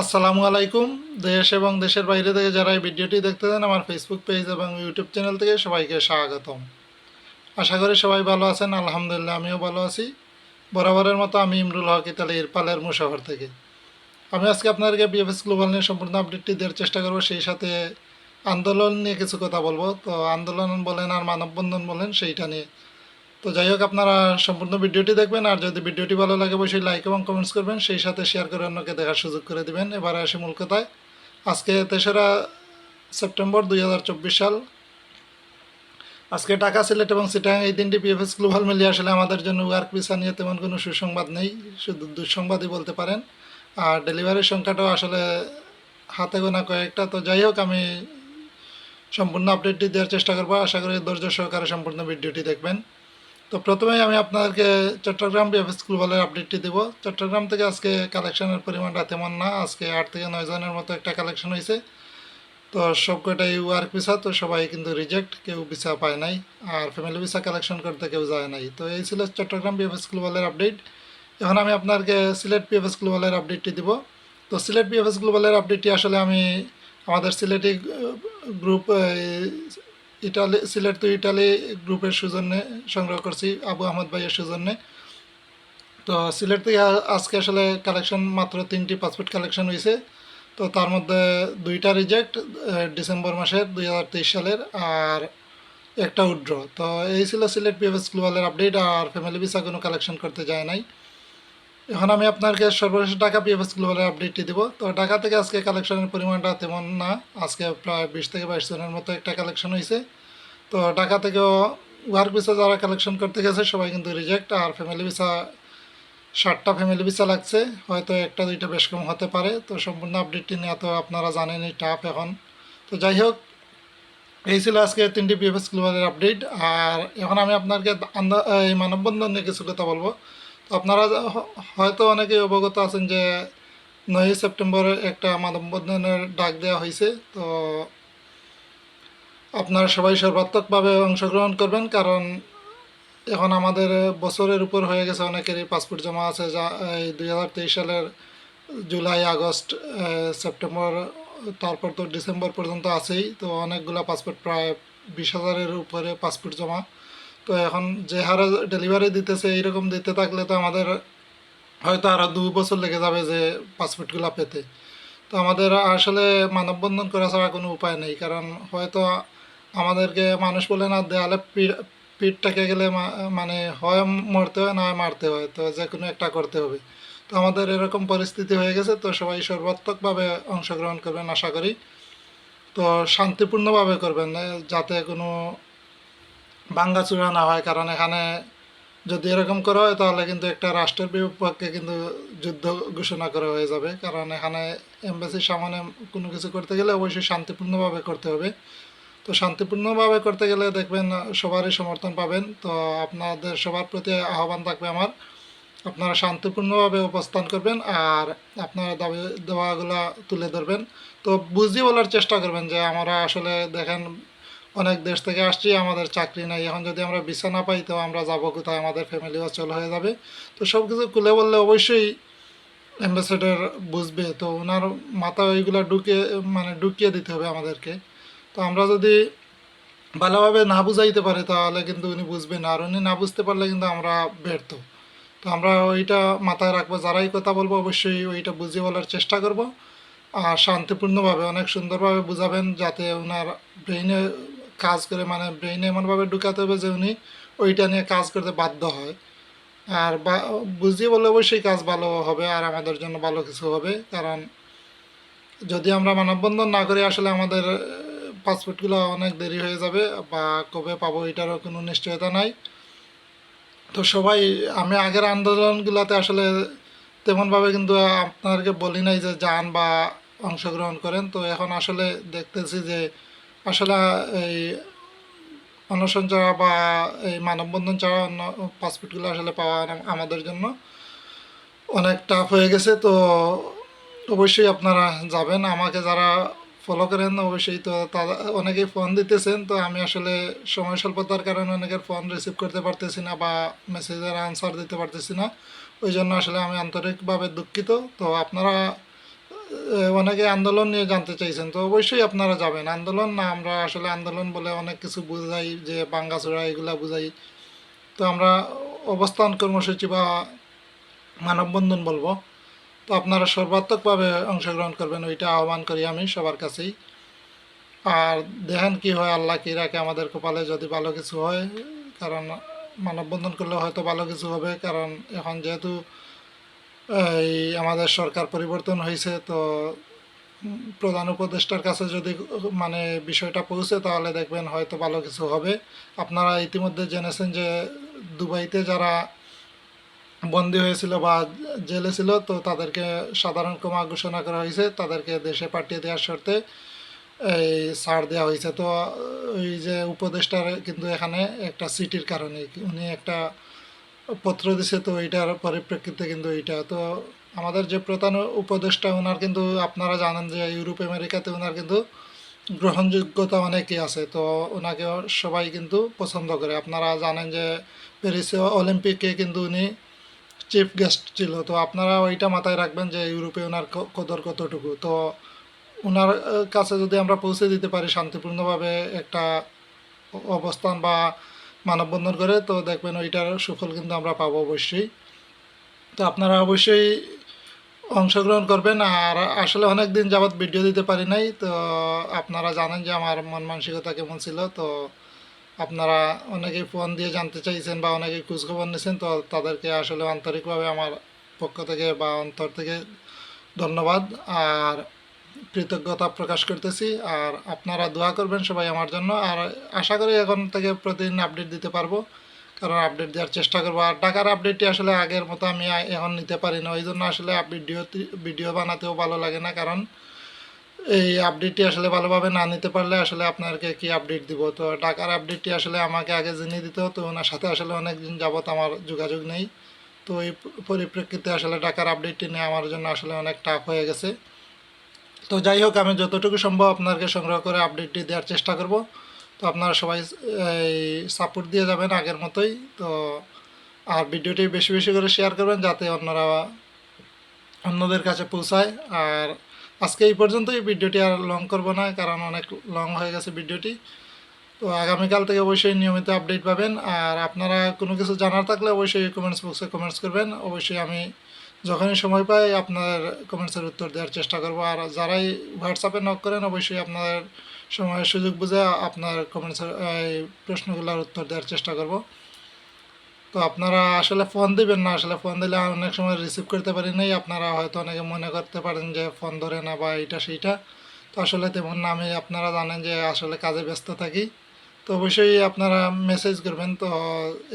আসসালামু আলাইকুম। দেশ এবং দেশের বাইরে থেকে যারা এই ভিডিওটি দেখতে দেন আমার ফেসবুক পেজ এবং ইউটিউব চ্যানেল থেকে সবাইকে স্বাগতম। আশা করি সবাই ভালো আছেন, আলহামদুলিল্লাহ আমিও ভালো আছি। বরাবরের মতো আমি ইমরুল হক ইতালি ইরপালের মুশাফর থেকে। আমি আজকে আপনাদেরকে বিএফএস গ্লোবাল নিয়ে সম্পূর্ণ আপডেটটি দেওয়ার চেষ্টা করব, সেই সাথে আন্দোলন নিয়ে কিছু কথা বলব। তো আন্দোলন বলেন আর মানববন্ধন বলেন, সেইটা নিয়ে তো যাই হোক, আপনারা সম্পূর্ণ ভিডিওটি দেখবেন, আর যদি ভিডিওটি ভালো লাগে, অবশ্যই লাইক এবং কমেন্টস করবেন, সেই সাথে শেয়ার করে অন্যকে দেখার সুযোগ করে দিবেন। এবারে আসি মূল কথায়। আজকে তেসরা সেপ্টেম্বর দুই হাজার চব্বিশ সাল। আজকে টাকা সিলেট এবং সিটাং এই তিনটি পিএফএস গ্লোবাল মিলিয়ে আসলে আমাদের জন্য ওয়ার্ক ভিসা নিয়ে তেমন কোনো সুসংবাদ নেই, শুধু দুঃসংবাদই বলতে পারেন। আর ডেলিভারির সংখ্যাটাও আসলে হাতে গোনা কয়েকটা। তো যাই হোক, আমি সম্পূর্ণ আপডেটটি দেওয়ার চেষ্টা করব। আশা করি ধৈর্য সহকারে সম্পূর্ণ ভিডিওটি দেখবেন। তো প্রথমেই আমি আপনাদেরকে চট্টগ্রাম বিএফএস গ্লোবালের আপডেটটি দেবো। চট্টগ্রাম থেকে আজকে কালেকশনের পরিমাণটা তেমন না, আজকে আট থেকে নয় জনের মতো একটা কালেকশন হয়েছে। তো সবকটাই ওয়ার্ক ভিসা তো সবাই কিন্তু রিজেক্ট কেউ ভিসা পায় নাই, আর ফ্যামিলি ভিসা কালেকশন করতে কেউ যায় নাই। তো এই ছিল চট্টগ্রাম বিএফএস গ্লোবালের আপডেট এখন আমি আপনাকে সিলেট পিএফএস গ্লোবালের আপডেটটি দিব। তো সিলেট পিএফএস গ্লোবালের আপডেটটি আসলে আমি আমাদের সিলেটি গ্রুপ ইটালি, সিলেট তো ইটালি গ্রুপের সুজন্যে সংগ্রহ করছি, আবু আহমদ ভাইয়ের সুজন্যে। তো সিলেট থেকে আজকে আসলে কালেকশন মাত্র তিনটি পাসপোর্ট কালেকশন হয়েছে তো তার মধ্যে দুইটা রিজেক্ট ডিসেম্বর মাসের দুই হাজার তেইশ সালের আর একটা উড্র তো এই ছিল সিলেট পিএফএস গ্লোবালের আপডেট আর ফ্যামিলি ভিসা কোনো কালেকশন করতে যায় নাই। এখন আমি আপনাকে সর্বশেষ টাকা পিএফএস গ্লোবালের আপডেটটি দিব। তো ঢাকা থেকে আজকে কালেকশনের পরিমাণটা তেমন না। আজকে প্রায় বিশ থেকে বাইশ জনের মতো একটা কালেকশন হয়েছে তো ঢাকা থেকেও ওয়ার্ক ভিসা যারা কালেকশন করতে গেছে, সবাই কিন্তু রিজেক্ট আর ফ্যামিলি ভিসা ষাটটা ফ্যামিলি ভিসা লাগছে। হয়তো একটা, দুইটা বেশ কম হতে পারে। তো সম্পূর্ণ আপডেটটি নিয়ে তো আপনারা জানেনই টাফ এখন। তো যাই হোক, এই ছিল আজকে তিনটি পিএফএস গ্লোবালের আপডেট আর এখন আমি আপনাকে এই মানববন্ধন নিয়ে কিছু কথা বলব। আপনারা হয়তো অনেকেই অবগত আছেন যে নয়ই সেপ্টেম্বরে একটা মানববন্ধনের ডাক দেওয়া হয়েছে তো আপনারা সবাই সর্বাত্মকভাবে অংশগ্রহণ করবেন, কারণ এখন আমাদের বছরের উপর হয়ে গেছে, অনেকেরই পাসপোর্ট জমা আছে। যা, এই দুই হাজার তেইশ সালের জুলাই, আগস্ট সেপ্টেম্বর, তারপর তো ডিসেম্বর পর্যন্ত আছেই। তো অনেকগুলো পাসপোর্ট প্রায় বিশ হাজারের উপরে পাসপোর্ট জমা। তো এখন যে হারে ডেলিভারি দিতেছে, এইরকম দিতে থাকলে তো আমাদের হয়তো আরও দু বছর লেগে যাবে যে পাসপোর্টগুলো পেতে। তো আমাদের আসলে মানববন্ধন করা ছাড়া কোনো উপায় নেই, কারণ হয়তো আমাদেরকে মানুষ বলে না, দেয়ালে পিঠ পিঠটাকে গেলে মানে হয় মরতে হয়, না মারতে হয়, তো যে কোনো একটা করতে হবে। তো আমাদের এরকম পরিস্থিতি হয়ে গেছে, তো সবাই সর্বাত্মকভাবে অংশগ্রহণ করবেন, আশা করি। তো শান্তিপূর্ণভাবে করবেন যাতে কোনো ভাঙ্গাচুরা না হয়, কারণ এখানে যদি এরকম করা হয়, তাহলে কিন্তু একটা রাষ্ট্রের বিপক্ষে কিন্তু যুদ্ধ ঘোষণা করা হয়ে যাবে। কারণ এখানে এমবাসির সামনে কোনো কিছু করতে গেলে অবশ্যই শান্তিপূর্ণভাবে করতে হবে। তো শান্তিপূর্ণভাবে করতে গেলে দেখবেন সবারই সমর্থন পাবেন। তো আপনাদের সবার প্রতি আহ্বান থাকবে আমার, আপনারা শান্তিপূর্ণভাবে উপস্থান করবেন আর আপনারা দাবি, দেওয়াগুলো তুলে ধরবেন। তো বুঝিয়ে বলার চেষ্টা করবেন যে আমরা আসলে দেখেন অনেক দেশ থেকে আসছি, আমাদের চাকরি নাই। এখন যদি আমরা ভিসা না পাই, তো আমরা যাব কোথায়? আমাদের ফ্যামিলি অচল হয়ে যাবে। তো সব কিছু খুলে বললে অবশ্যই অ্যাম্বাসেডর বুঝবে। তো ওনার মাথা ওইগুলো ঢুকে মানে ঢুকিয়ে দিতে হবে আমাদেরকে। তো আমরা যদি ভালোভাবে না বুঝাইতে পারি, তাহলে কিন্তু উনি বুঝবেন। আর উনি না বুঝতে পারলে কিন্তু আমরা ব্যর্থ। তো আমরা ওইটা মাথায় রাখব। যারাই কথা বলব, অবশ্যই ওইটা বুঝিয়ে বলার চেষ্টা করব। আর শান্তিপূর্ণভাবে, অনেক সুন্দরভাবে বুঝাবেন, যাতে ওনার ব্রেইনে কাজ করে মানে ব্রেইনে এমনভাবে ঢুকাতে হবে যে উনি ওইটা নিয়ে কাজ করতে বাধ্য হয়। আর বা, বুঝিয়ে বললে অবশ্যই কাজ ভালো হবে আর আমাদের জন্য ভালো কিছু হবে। কারণ যদি আমরা মানববন্ধন না করি, আসলে আমাদের পাসপোর্টগুলো অনেক দেরি হয়ে যাবে বা কবে পাবো এটারও কোনো নিশ্চয়তা নাই। তো সবাই, আমি আগের আন্দোলনগুলোতে আসলে তেমনভাবে কিন্তু আপনাদেরকে বলি নাই যে যান বা অংশগ্রহণ করেন। তো এখন আসলে দেখতেছি যে আসলে এই অনশন ছাড়া বা এই মানববন্ধন ছাড়া অন্য পাসপোর্টগুলো আসলে পাওয়া আম- আমাদের জন্য। অনেক টাফ হয়ে গেছে, তো অবশ্যই আপনারা যাবেন। আমাকে যারা ফলো করেন, অবশ্যই তো তারা অনেকেই ফোন দিতেছেন, তো আমি আসলে সময় স্বল্পতার কারণে অনেকের ফোন রিসিভ করতে পারতেছি না বা মেসেজের আনসার দিতে পারতেছি না। ওই জন্য আসলে আমি আন্তরিকভাবে দুঃখিত। তো আপনারা অনেকে আন্দোলন নিয়ে জানতে চাইছেন। তো অবশ্যই আপনারা যাবেন। আন্দোলন না, আমরা আসলে আন্দোলন বলে অনেক কিছু বোঝাই, যে বাঙ্গাচোরা এগুলা বোঝাই। তো আমরা অবস্থান কর্মসূচি বা মানববন্ধন বলব। তো আপনারা সর্বাত্মকভাবে অংশগ্রহণ করবেন, ওইটা আহ্বান করি আমি সবার কাছেই। আর দেখেন কি হয়, আল্লাহ কি রাখে আমাদের কপালে, যদি ভালো কিছু হয়, কারণ মানববন্ধন করলে হয়তো ভালো কিছু হবে, কারণ এখন যেহেতু এই আমাদের সরকার পরিবর্তন হয়েছে, তো প্রধান উপদেষ্টার কাছে যদি মানে বিষয়টা পৌঁছে তাহলে দেখবেন হয়তো ভালো কিছু হবে। আপনারা ইতিমধ্যে জেনেছেন যে দুবাইতে যারা বন্দী হয়েছিল বা জেলে ছিল, তো তাদেরকে সাধারণ ক্ষমা ঘোষণা করা হয়েছে, তাদেরকে দেশে পাঠিয়ে দেওয়ার শর্তে এই ছাড় দেওয়া হয়েছে। তো ওই যে উপদেষ্টার কিন্তু এখানে একটা সিটির কারণে, উনি একটা পত্র দিছে তো এইটার পরিপ্রেক্ষিতে কিন্তু এইটা। তো আমাদের যে প্রধান উপদেষ্টা ওনার কিন্তু আপনারা জানেন যে ইউরোপ, আমেরিকাতে ওনার কিন্তু গ্রহণযোগ্যতা অনেকই আছে। তো ওনাকে সবাই কিন্তু পছন্দ করে। আপনারা জানেন যে প্যারিসে অলিম্পিকে কিন্তু উনি চিফ গেস্ট ছিল। তো আপনারা ওইটা মাথায় রাখবেন যে ইউরোপে ওনার কদর কতটুকু। তো ওনার কাছে যদি আমরা পৌঁছে দিতে পারি শান্তিপূর্ণভাবে একটা অবস্থান বা মানববন্ধন করে, তো দেখবেন ওইটার সুফল কিন্তু আমরা পাবো অবশ্যই। তো আপনারা অবশ্যই অংশগ্রহণ করবেন। আর আসলে অনেক দিন যাবৎ ভিডিও দিতে পারি নাই, তো আপনারা জানেন যে আমার মন মানসিকতা কেমন ছিল। তো আপনারা অনেকে ফোন দিয়ে জানতে চাইছেন বা অনেকে খোঁজখবর নিয়েছেন, তো তাদেরকে আসলে আন্তরিকভাবে আমার পক্ষ থেকে বা অন্তর থেকে ধন্যবাদ। আর কৃতজ্ঞতা প্রকাশ করতেছি। আর আপনারা দোয়া করবেন সবাই আমার জন্য। আর আশা করি এখন থেকে প্রতিদিন আপডেট দিতে পারব। কারণ আপডেট দেওয়ার চেষ্টা করব। আর টাকার আপডেটটি আসলে আগের মতো আমি এখন নিতে পারি না। ওই জন্য আসলে ভিডিও ভিডিও বানাতেও ভালো লাগে না। কারণ এই আপডেটটি আসলে ভালোভাবে না নিতে পারলে আসলে আপনাকে কি আপডেট দিব? তো টাকার আপডেটটি আসলে আমাকে আগে জেনে দিত তো ওনার সাথে আসলে অনেক দিন যাবত আমার যোগাযোগ নেই। তো এই পরিপ্রেক্ষিতে আসলে টাকার আপডেটটি নিয়ে আমার জন্য আসলে অনেক টাফ হয়ে গেছে। তো যাই হোক, আমি যতটুকু সম্ভব আপনাকে সংগ্রহ করে আপডেটটি দেওয়ার চেষ্টা করব। তো আপনারা সবাই, এই সাপোর্ট দিয়ে যাবেন আগের মতোই। তো আর ভিডিওটি বেশি বেশি করে শেয়ার করবেন যাতে অন্যরা, অন্যদের কাছে পৌঁছায়। আর আজকে এই পর্যন্তই, ভিডিওটি আর লং করব না, কারণ অনেক লং হয়ে গেছে ভিডিওটি। তো আগামীকাল থেকে অবশ্যই নিয়মিত আপডেট পাবেন। আর আপনারা কোনো কিছু জানার থাকলে অবশ্যই কমেন্টস বক্সে কমেন্টস করবেন। অবশ্যই আমি যখনই সময় পাই আপনার কমেন্টসের উত্তর দেওয়ার চেষ্টা করব। আর যারাই হোয়াটসঅ্যাপে নক করেন, অবশ্যই আপনার সময়ের সুযোগ বুঝে আপনার কমেন্টসের প্রশ্নগুলোর উত্তর দেওয়ার চেষ্টা করব। তো আপনারা আসলে ফোন দিবেন না, আসলে ফোন দিলে অনেক সময় রিসিভ করতে পারি নাই। আপনারা হয়তো অনেকে মনে করতে পারেন যে ফোন ধরে না বা এইটা সেইটা। তো আসলে তেমন না, আমি, আপনারা জানেন যে আসলে কাজে ব্যস্ত থাকি। তো অবশ্যই আপনারা মেসেজ করবেন। তো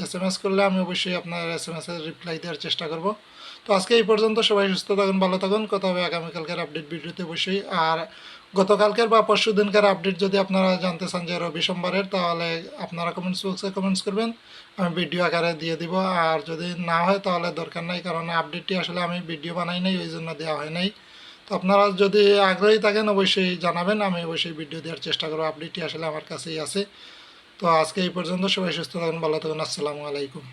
এস এম এস করলে আমি অবশ্যই আপনার এস এম এসের রিপ্লাই দেওয়ার চেষ্টা করব। তো আজকে এই পর্যন্ত সবাই সুস্থ থাকুন, ভালো থাকুন। কথা হবে আগামীকালকের আপডেট ভিডিওতে অবশ্যই। আর গতকালকের বা পরশু দিনকার আপডেট যদি আপনারা জানতে চান যে রবি সোমবারের, তাহলে আপনারা কমেন্টস বক্সে কমেন্টস করবেন। আমি ভিডিও আকারে দিয়ে দিব। আর যদি না হয়, তাহলে দরকার নাই। কারণ আপডেটটি আসলে আমি ভিডিও বানাই নাই, ওই জন্য দেওয়া হয় নাই। তো আপনারা যদি আগ্রহী থাকেন, অবশ্যই জানাবেন। আমি অবশ্যই ভিডিও দেওয়ার চেষ্টা করব। আপডেটটি আসলে আমার কাছেই আছে। তো আজকে এই পর্যন্ত সবাই সুস্থ থাকুন ভালো থাকুন আসসালামু আলাইকুম।